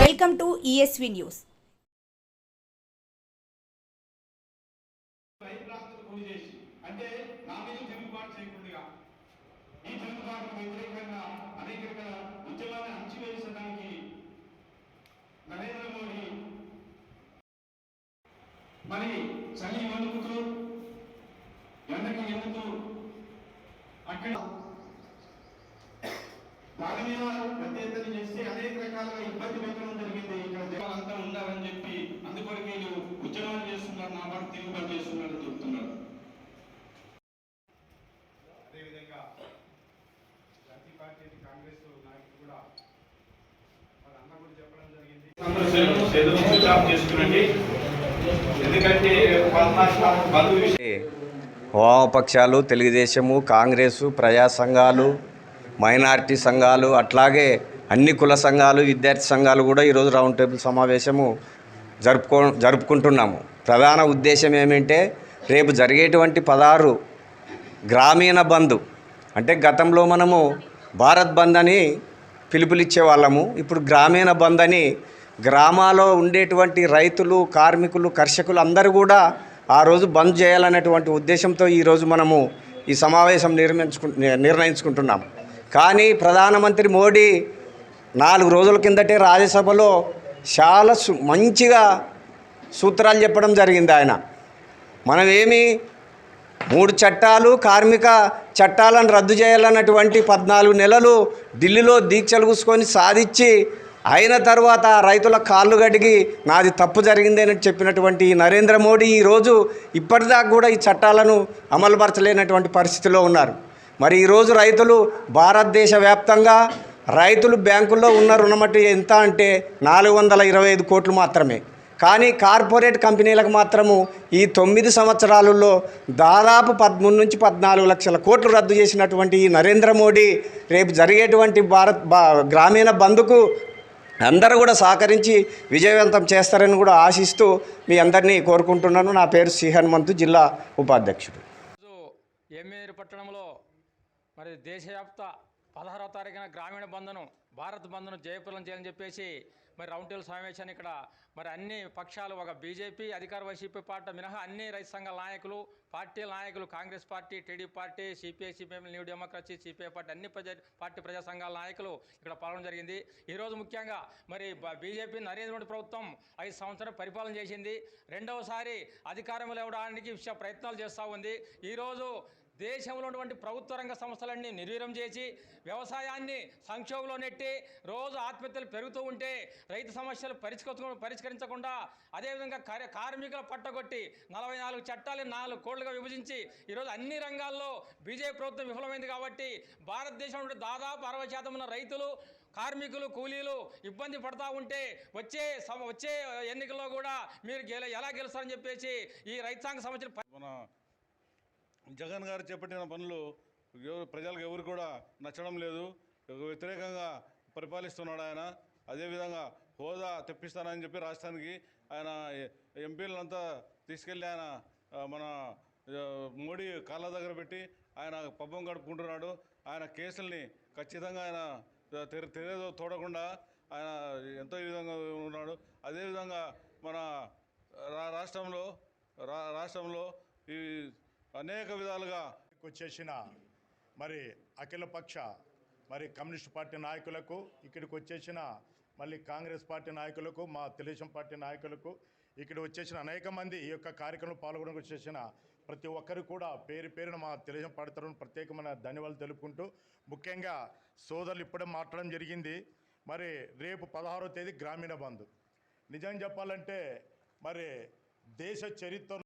Welcome to ESV news అంటే నా మీద తిరుగుబాటు చేయకుండా ఈ వ్యతిరేకంగా అనేక రకాల ఉద్యమాన్ని అణచివేసడానికి నరేంద్ర మోడీ మరి చలి వణుకుతూ ఎండకి ఎందుకు? అక్కడ దాని మీద ప్రత్యేకత చేస్తే అనేక రకాలుగా ఇబ్బంది పెట్టడం జరిగింది. ఇక్కడ జనాలంతా ఉండాలని చెప్పి అందుకొరకే వీళ్ళు ఉద్యమాలు చేస్తున్నారు నా మాట తిరుగుబాటు చేస్తున్నారని చెప్తున్నారు. అదేవిధంగా జాతీయ పార్టీ కాంగ్రెస్ నాయకులు కూడా అన్న కూడా చెప్పడం జరిగింది. చేసుకునండి. ఎందుకంటే వామపక్షాలు తెలుగుదేశము కాంగ్రెసు ప్రజా సంఘాలు మైనారిటీ సంఘాలు అట్లాగే అన్ని కుల సంఘాలు విద్యార్థి సంఘాలు కూడా ఈరోజు రౌండ్ టేబుల్ సమావేశము జరుపుకో జరుపుకుంటున్నాము. ప్రధాన ఉద్దేశం ఏమంటే రేపు జరిగేటువంటి పదహారు గ్రామీణ బంధు అంటే గతంలో మనము భారత్ బంద్ అని పిలుపులిచ్చే వాళ్ళము ఇప్పుడు గ్రామీణ బంద్ అని గ్రామాల్లో ఉండేటువంటి రైతులు కార్మికులు కర్షకులు అందరూ కూడా ఆ రోజు బంద్ చేయాలనేటువంటి ఉద్దేశంతో ఈరోజు మనము ఈ సమావేశం నిర్మించుకు నిర్ణయించుకుంటున్నాం. కానీ ప్రధానమంత్రి మోడీ నాలుగు రోజుల కిందటే రాజ్యసభలో చాలా మంచిగా సూత్రాలు చెప్పడం జరిగింది ఆయన. మనమేమి మూడు చట్టాలు కార్మిక చట్టాలను రద్దు చేయాలన్నటువంటి పద్నాలుగు నెలలు ఢిల్లీలో దీక్షలు కూసుకొని సాధించి అయిన తర్వాత రైతుల కాళ్ళు గడిగి నాది తప్పు జరిగింది అని చెప్పినటువంటి నరేంద్ర మోడీ ఈరోజు ఇప్పటిదాకా కూడా ఈ చట్టాలను అమలుపరచలేనటువంటి పరిస్థితిలో ఉన్నారు. మరి ఈరోజు రైతులు భారతదేశ వ్యాప్తంగా రైతులు బ్యాంకుల్లో ఉన్న రుణమట్టి ఎంత అంటే నాలుగు వందల ఇరవై ఐదు కోట్లు మాత్రమే. కానీ కార్పొరేట్ కంపెనీలకు మాత్రము ఈ తొమ్మిది సంవత్సరాలలో దాదాపు పదమూడు నుంచి పద్నాలుగు లక్షల కోట్లు రద్దు చేసినటువంటి ఈ నరేంద్ర మోడీ రేపు జరిగేటువంటి భారత్ బా గ్రామీణ బంధుకు అందరూ కూడా సహకరించి విజయవంతం చేస్తారని కూడా ఆశిస్తూ మీ అందరినీ కోరుకుంటున్నాను. నా పేరు సి హనుమంతు జిల్లా ఉపాధ్యక్షుడు. ఈరోజు పట్టణంలో మరి దేశవ్యాప్త పదహారవ తారీఖున గ్రామీణ బంధను భారత్ బంధను జయప్రదం చేయాలని చెప్పేసి మరి రౌండ్ టేబుల్ సమావేశాన్ని ఇక్కడ మరి అన్ని పక్షాలు ఒక బీజేపీ అధికార వైసీపీ పార్టీ మినహా అన్ని రైతు సంఘాల నాయకులు పార్టీ నాయకులు Congress party TDP party CPI CPM new democracy CPI party అన్ని ప్రజా పార్టీ ప్రజా సంఘాల నాయకులు ఇక్కడ పాల్గొనడం జరిగింది. ఈరోజు ముఖ్యంగా మరి బ- బీజేపీ నరేంద్ర మోడీ ప్రభుత్వం ఐదు సంవత్సరం పరిపాలన చేసింది. రెండవసారి అధికారంలో ఇవ్వడానికి విషయ ప్రయత్నాలు చేస్తూ ఉంది. ఈరోజు దేశంలో ఉన్నటువంటి ప్రభుత్వ రంగ సంస్థలన్నీ నిర్వీర్యం చేసి వ్యవసాయాన్ని సంక్షోభంలో నెట్టి రోజు ఆత్మహత్యలు పెరుగుతూ ఉంటే రైతు సమస్యలు పరిష్కరించ పరిష్కరించకుండా అదేవిధంగా కార్య కార్మికుల పట్టగొట్టి నలభై నాలుగు చట్టాలు నాలుగు కోట్లుగా విభజించి ఈరోజు అన్ని రంగాల్లో బీజేపీ ప్రభుత్వం విఫలమైంది కాబట్టి భారతదేశంలో దాదాపు అరవై శాతం ఉన్న రైతులు కార్మికులు కూలీలు ఇబ్బంది పడతా ఉంటే వచ్చే వచ్చే ఎన్నికల్లో కూడా మీరు ఎలా గెలుస్తారని చెప్పేసి ఈ రైతాంగ సమస్యలు మన జగన్ గారు చేపట్టిన పనులు ప్రజలకు ఎవరు కూడా నచ్చడం లేదు. వ్యతిరేకంగా పరిపాలిస్తున్నాడు ఆయన. అదేవిధంగా హోదా తెప్పిస్తానని చెప్పి రాష్ట్రానికి ఆయన ఎంపీలంతా తీసుకెళ్ళి ఆయన మన మోడీ కాళ్ళ దగ్గర పెట్టి ఆయన పబ్బం గడుపుకుంటున్నాడు ఆయన కేసుల్ని ఖచ్చితంగా ఆయన తెర తెరేదో తోడకుండా ఆయన ఎంతో ఈ విధంగా ఉన్నాడు. అదేవిధంగా మన రా- రాష్ట్రంలో రా రాష్ట్రంలో ఈ అనేక విధాలుగా వచ్చేసిన మరి అఖిలపక్ష మరి కమ్యూనిస్ట్ పార్టీ నాయకులకు ఇక్కడికి వచ్చేసిన మళ్ళీ కాంగ్రెస్ పార్టీ నాయకులకు మా తెలుగుదేశం పార్టీ నాయకులకు ఇక్కడ వచ్చేసిన అనేక మంది ఈ యొక్క కార్యక్రమంలో పాల్గొనడానికి వచ్చేసిన ప్రతి ఒక్కరు కూడా పేరు పేరున మా తెలుగుదేశం పార్టీ తరఫున ప్రత్యేకమైన ధన్యవాదాలు తెలుపుకుంటూ ముఖ్యంగా సోదరులు ఇప్పుడే మాట్లాడడం జరిగింది. మరి రేపు పదహారో తేదీ గ్రామీణ బంధు నిజం చెప్పాలంటే మరి దేశ చరిత్ర